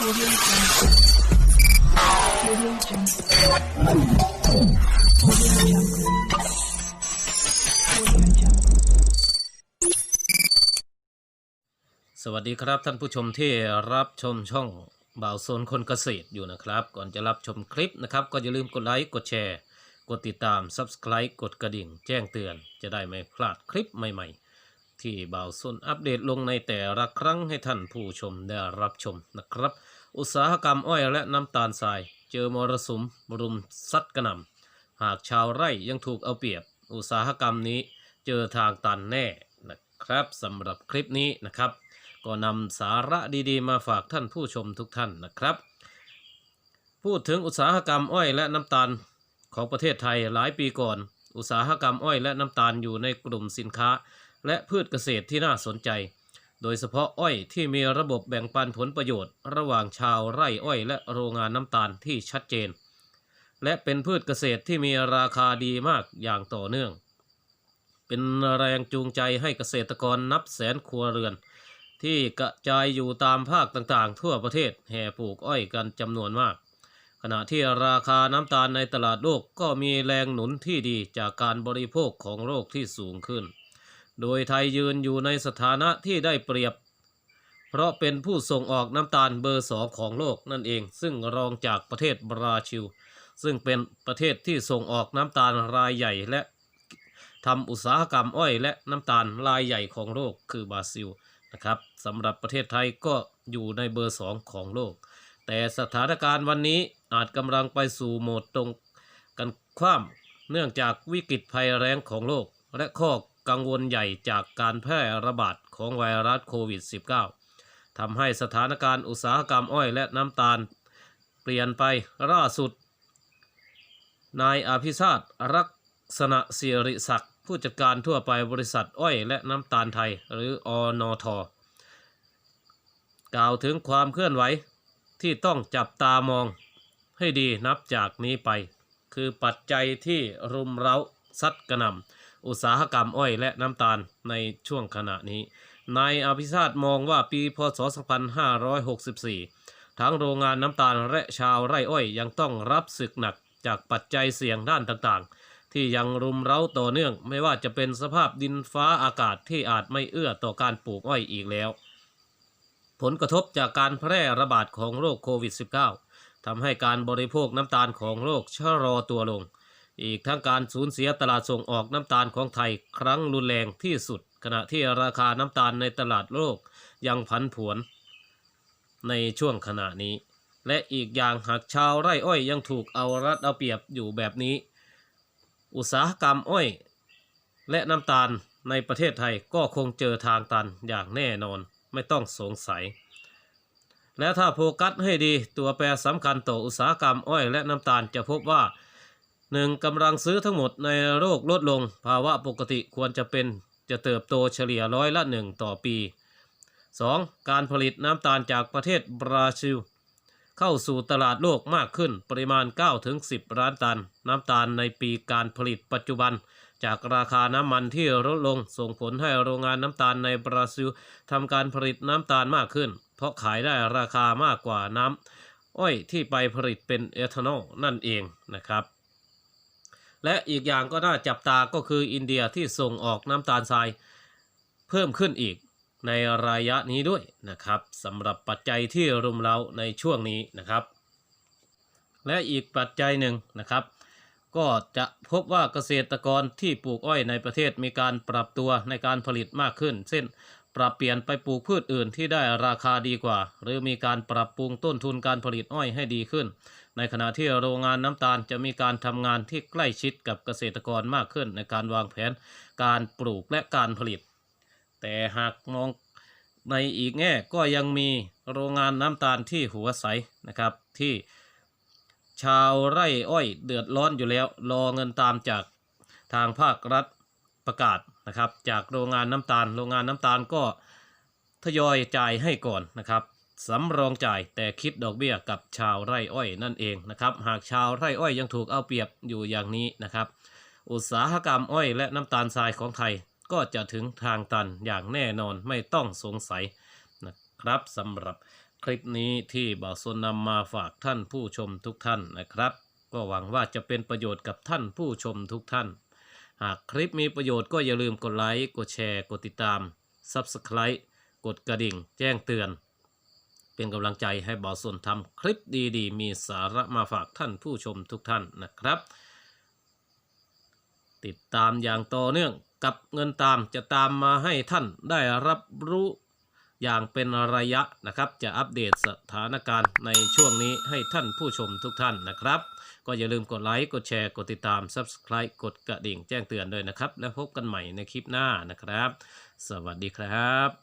Audio Jungle. Audio Jungle. Audio Jungle. Audio Jungle. สวัสดีครับท่านผู้ชมที่รับชมช่องบ่าวโซนคนเกษตรอยู่นะครับ ก่อนจะรับชมคลิปนะครับ ก็อย่าลืมกดไลค์กดแชร์ กดติดตาม Subscribe กดกระดิ่ง แจ้งเตือนจะได้ไม่พลาดคลิปใหม่ๆ ที่บ่าวโซนอัปเดตลงในแต่ละครั้งให้ท่านผู้ชมได้รับชมนะครับ อุตสาหกรรมอ้อยและน้ำตาลทราย เจอมรสุมรุมซัดกระหน่ำหากชาวไร่ยังถูกเอาเปรียบ อุตสาหกรรมนี้เจอทางตันแน่นะครับสำหรับคลิปนี้นะครับ ก็นำสาระดีๆ มาฝากท่านผู้ชมทุกท่านนะครับ พูดถึงอุตสาหกรรมอ้อยและน้ำตาลของประเทศไทยหลายปีก่อน อุตสาหกรรมอ้อยและน้ำตาลอยู่ในกลุ่มสินค้า และพืชเกษตรที่น่าสนใจ โดยเฉพาะอ้อยที่มีระบบแบ่งปันผลประโยชน์ ระหว่างชาวไร่อ้อยและโรงงานน้ำตาลที่ชัดเจน และเป็นพืชเกษตรที่มีราคาดีมากอย่างต่อเนื่อง เป็นแรงจูงใจให้เกษตรกรนับแสนครัวเรือน ที่กระจายอยู่ตามภาคต่างๆ ทั่วประเทศแห่ปลูกอ้อยกันจำนวนมากขณะที่ราคาน้ำตาลในตลาดโลกก็มีแรงหนุนที่ดีจากการบริโภคของโลกที่สูงขึ้น โดยไทยยืนอยู่ในสถานะที่ได้เปรียบ เพราะเป็นผู้ส่งออกน้ำตาลเบอร์สองของโลกนั่นเอง ซึ่งรองจากประเทศบราซิล ซึ่งเป็นประเทศที่ส่งออกน้ำตาลรายใหญ่และทำอุตสาหกรรมอ้อยและน้ำตาลรายใหญ่ของโลกคือบราซิลนะครับสำหรับประเทศไทยก็อยู่ในเบอร์สองของโลก แต่สถานการณ์วันนี้อาจกำลังไปสู่โหมดตรงกันคว่ำเนื่องจากวิกฤตภัยแรงของโลก และข้อ กังวลใหญ่จากการแพร่ระบาดของไวรัสโควิด -19 ทำให้สถานการณ์อุตสาหกรรมอ้อยและน้ำตาล เปลี่ยนไปล่าสุด นายอภิชาติรักษณะศิริศักดิ์ผู้จัดการทั่วไปบริษัทอ้อยและน้ำตาลไทยหรืออนอทกล่าวถึงความเคลื่อนไหวที่ต้องจับตามองให้ดีนับจากนี้ไป คือปัจจัยที่รุมเร้าซัดกระนำ อุตสาหกรรมอ้อยและน้ำตาลในช่วงขณะนี้ นายอภิชาติมองว่าปีพศ 2564 ทั้งโรงงานน้ำตาลและชาวไร่อ้อยยังต้องรับศึกหนักจากปัจจัยเสี่ยงด้านต่างๆ ที่ยังรุมเร้าต่อเนื่อง ไม่ว่าจะเป็นสภาพดินฟ้าอากาศที่อาจไม่เอื้อต่อการปลูกอ้อยอีกแล้ว ผลกระทบจากการแพร่ระบาดของโรคโควิด -19 ทำให้การบริโภคน้ำตาลของโลกชะลอตัวลง อีกทั้งการสูญเสียตลาดส่งออกน้ำตาลของไทยครั้งรุนแรงที่สุด ขณะที่ราคาน้ำตาลในตลาดโลกยังผันผวนในช่วงขณะนี้ และอีกอย่างหากชาวไร่อ้อยยังถูกเอารัดเอาเปรียบอยู่แบบนี้ อุตสาหกรรมอ้อย และน้ำตาลในประเทศไทยก็คงเจอทางตันอย่างแน่นอนไม่ต้องสงสัย และถ้าโฟกัสให้ดีตัวแปรสำคัญต่ออุตสาหกรรมอ้อยและน้ำตาลจะพบว่า 1. กำลังซื้อทั้งหมดในโลกลดลง ภาวะปกติควรจะเป็นจะเติบโตเฉลี่ยร้อยละหนึ่งต่อปี 2. การผลิตน้ำตาลจากประเทศบราซิล เข้าสู่ตลาดโลกมากขึ้นปริมาณ 9-10 ล้านตัน น้ำตาลในปีการผลิตปัจจุบัน จากราคาน้ำมันที่ลดลงส่งผลให้โรงงานน้ำตาลในบราซิลทำการผลิตน้ำตาลมากขึ้น เพราะขายได้ราคามากกว่าน้ำอ้อยที่ไปผลิตเป็นเอทานอลนั่นเองนะครับ และอีกอย่างก็น่าจับตาก็คืออินเดียที่ส่งออกน้ำตาลทรายเพิ่มขึ้นอีกในระยะนี้ด้วยนะครับสำหรับปัจจัยที่รุมเร้าในช่วงนี้นะครับ และอีกปัจจัยหนึ่งนะครับ ก็จะพบว่าเกษตรกรที่ปลูกอ้อยในประเทศมีการปรับตัวในการผลิตมากขึ้นเช่นปรับเปลี่ยนไปปลูกพืชอื่นที่ได้ราคาดีกว่า หรือมีการปรับปรุงต้นทุนการผลิตอ้อยให้ดีขึ้น ในขณะที่โรงงานน้ำตาลจะมีการทำงานที่ใกล้ชิดกับเกษตรกรมากขึ้นในการวางแผนการปลูกและการผลิต แต่หากมองในอีกแง่ก็ยังมีโรงงานน้ำตาลที่หัวใสนะครับที่ชาวไร่อ้อยเดือดร้อนอยู่แล้ว รอเงินตามจากทางภาครัฐประกาศนะครับ จากโรงงานน้ำตาล โรงงานน้ำตาลก็ทยอยจ่ายให้ก่อนนะครับ สำรองจ่ายแต่คิดดอกเบี้ยกับชาวไร่อ้อยนั่นเองนะครับหากชาวไร่อ้อยยังถูกเอาเปรียบอยู่อย่างนี้นะครับ อุตสาหกรรมอ้อยและน้ำตาลทรายของไทยก็จะถึงทางตันอย่างแน่นอนไม่ต้องสงสัยนะครับสำหรับคลิปนี้ที่บ่าวสนนำมาฝากท่านผู้ชมทุกท่านนะครับ ก็หวังว่าจะเป็นประโยชน์กับท่านผู้ชมทุกท่าน หากคลิปมีประโยชน์ก็อย่าลืมกดไลค์กดแชร์ กดติดตาม Subscribe กดกระดิ่ง แจ้งเตือน เป็นกำลังใจให้บ่วนทำคลิปดีๆ มีสาระมาฝากท่านผู้ชมทุกท่านนะครับ ติดตามอย่างต่อเนื่องกับเงินตามจะตามมาให้ท่านได้รับรู้อย่างเป็นระยะนะครับ จะอัปเดตสถานการณ์ในช่วงนี้ให้ท่านผู้ชมทุกท่านนะครับ ก็อย่าลืมกดไลค์ กดแชร์ กดติดตาม Subscribe กดกระดิ่งแจ้งเตือนด้วยนะครับ แล้วพบกันใหม่ในคลิปหน้านะครับ สวัสดีครับ